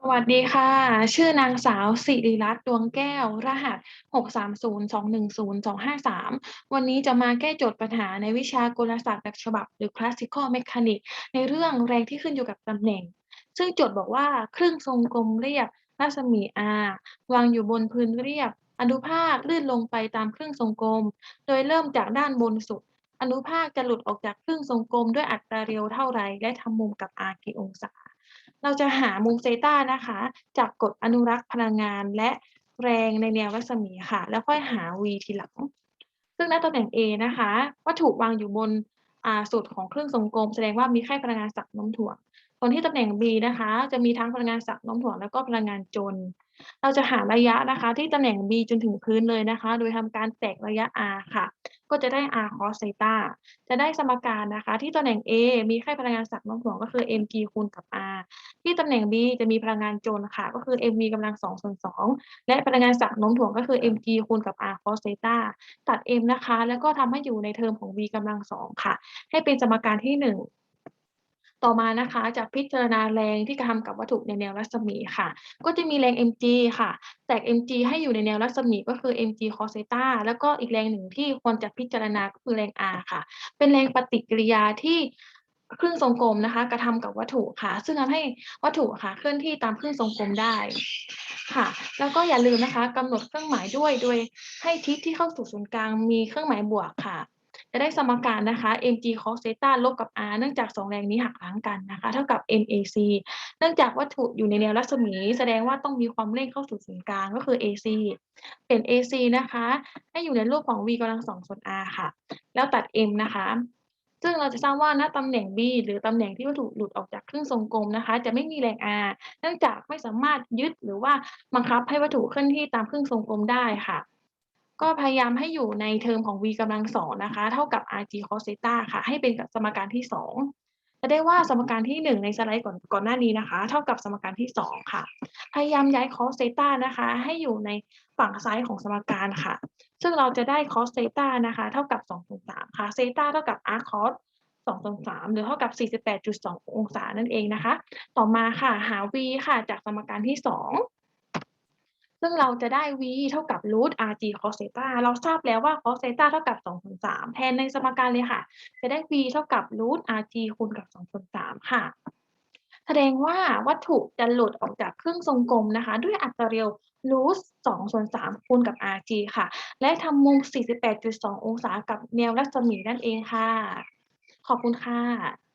สวัสดีค่ะ ชื่อนางสาวสิริรัตน์ดวงแก้ว รหัส 630210253 วันนี้จะมาแก้โจทย์ปัญหาในวิชากลศาสตร์แบบฉบับ หรือ Classical Mechanics ในเรื่องแรงที่ขึ้นอยู่กับตำแหน่ง ซึ่งโจทย์บอกว่าเครึ่องทรงกลมเรียบ รัศมี R วางอยู่บนพื้นเรียบ อนุภาคลื่นลงไปตามเครึ่องทรงกลม โดยเริ่มจากด้านบนสุด อนุภาคจะหลุดออกจากเครึ่องทรงกลมด้วยอัตราเร็วเท่าไร และทำมุมกับ R กี่องศา เราจะหามุมเซต้านะคะ จากกฎอนุรักษ์พลังงานและแรงในแนวรัศมีค่ะ แล้วค่อยหา v ทีหลัง ซึ่งณตำแหน่ง A นะคะ วัตถุวางอยู่บนอ่าสุดของครึ่งทรงกลม แสดงว่ามีแค่พลังงานสักโน้มถ่วงส่วนที่ตำแหน่ง B นะคะ จะมีทั้งพลังงานสักโน้มถ่วงแล้วก็พลังงานจน เราจะหาระยะนะคะ ที่ตำแหน่ง B จนถึงพื้นเลยนะคะ โดยทำการแตกระยะ r ค่ะ ก็จะได้ r cos เซตาจะได้สมการนะคะ ที่ตำแหน่ง A มีค่าพลังงานสักโน้มถ่วงก็คือ mg คูณกับ r ที่ตำแหน่ง B จะมีพลังงานโจนค่ะ ก็คือ mv กำลัง2ส่วน2และพลังงานสักโน้มถ่วงก็คือ mg คูณกับ r cos เซตาตัด m นะคะ แล้วก็ทำให้อยู่ในเทอมของ v กำลัง2ค่ะ ให้เป็นสมการที่ 1 ต่อมานะคะจะพิจารณาแรงที่กระทำกับวัตถุในแนวรัศมีค่ะ ก็จะมีแรง mg ค่ะ แตก mg ให้อยู่ในแนวรัศมีก็คือ mg cos เซตาแล้วก็อีกแรงหนึ่งที่ควรจะพิจารณาก็คือแรง r ค่ะ เป็นแรงปฏิกิริยาที่ครึ่งทรงกลมนะคะ กระทำกับวัตถุค่ะ ซึ่งทำให้วัตถุค่ะ เคลื่อนที่ตามครึ่งทรงกลมได้ค่ะ แล้วก็อย่าลืมนะคะกำหนดเครื่องหมายด้วยโดยให้ทิศที่เข้าสู่ศูนย์กลางมีเครื่องหมายบวกค่ะ จะได้สมการนะคะ mg cos เซตาลบกับ r เนื่องจากสองแรงนี้หักล้างกันนะคะ เท่ากับ mac เนื่องจากวัตถุอยู่ในแนวรัศมี แสดงว่าต้องมีความเร่งเข้าสู่ศูนย์กลางก็คือ ac เป็น ac นะคะ ให้อยู่ในรูปของ v กำลังสองส่วน r ค่ะ แล้วตัด m นะคะซึ่งเราจะทราบว่าณตำแหน่ง B หรือตำแหน่งที่วัตถุหลุดออกจากครึ่งทรงกลมนะคะ จะไม่มีแรง R เนื่องจากไม่สามารถยึดหรือว่าบังคับให้วัตถุเคลื่อนที่ตามครึ่งทรงกลมได้ค่ะ ก็พยายามให้อยู่ในเทอมของ v กำลังสองนะคะ เท่ากับ rg cos เซตาค่ะ ให้เป็นสมการที่สองจะได้ว่าสมการที่หนึ่งในสไลด์ก่อนก่อนหน้านี้นะคะ เท่ากับสมการที่สองค่ะ พยายามย้าย cos เซตานะคะ ให้อยู่ในฝั่งซ้ายของสมการค่ะ ซึ่งเราจะได้ cos เซตานะคะ เท่ากับ2ส่วน3ค่ะเซตาเท่ากับ arc cos 2ส่วน3หรือเท่ากับ 48.2 องศานั่นเองนะคะ ต่อมาค่ะหา v ค่ะจากสมการที่2 ซึ่งเราจะได้ v เท่ากับ root rg cos เซตาเราทราบแล้วว่า cos เซตาเท่ากับ2ส่วน3แทนในสมการเลยค่ะ จะได้ v เท่ากับ root rg คูณกับ2ส่วน3ค่ะ แสดงว่าวัตถุจะหลุดออกจากเครื่องทรงกลมนะคะ ด้วยอัตราเร็ว root 2ส่วน3คูณกับ rg ค่ะ และทำมุม 48.2 องศากับแนวรัศมีนั่นเองค่ะ ขอบคุณค่ะ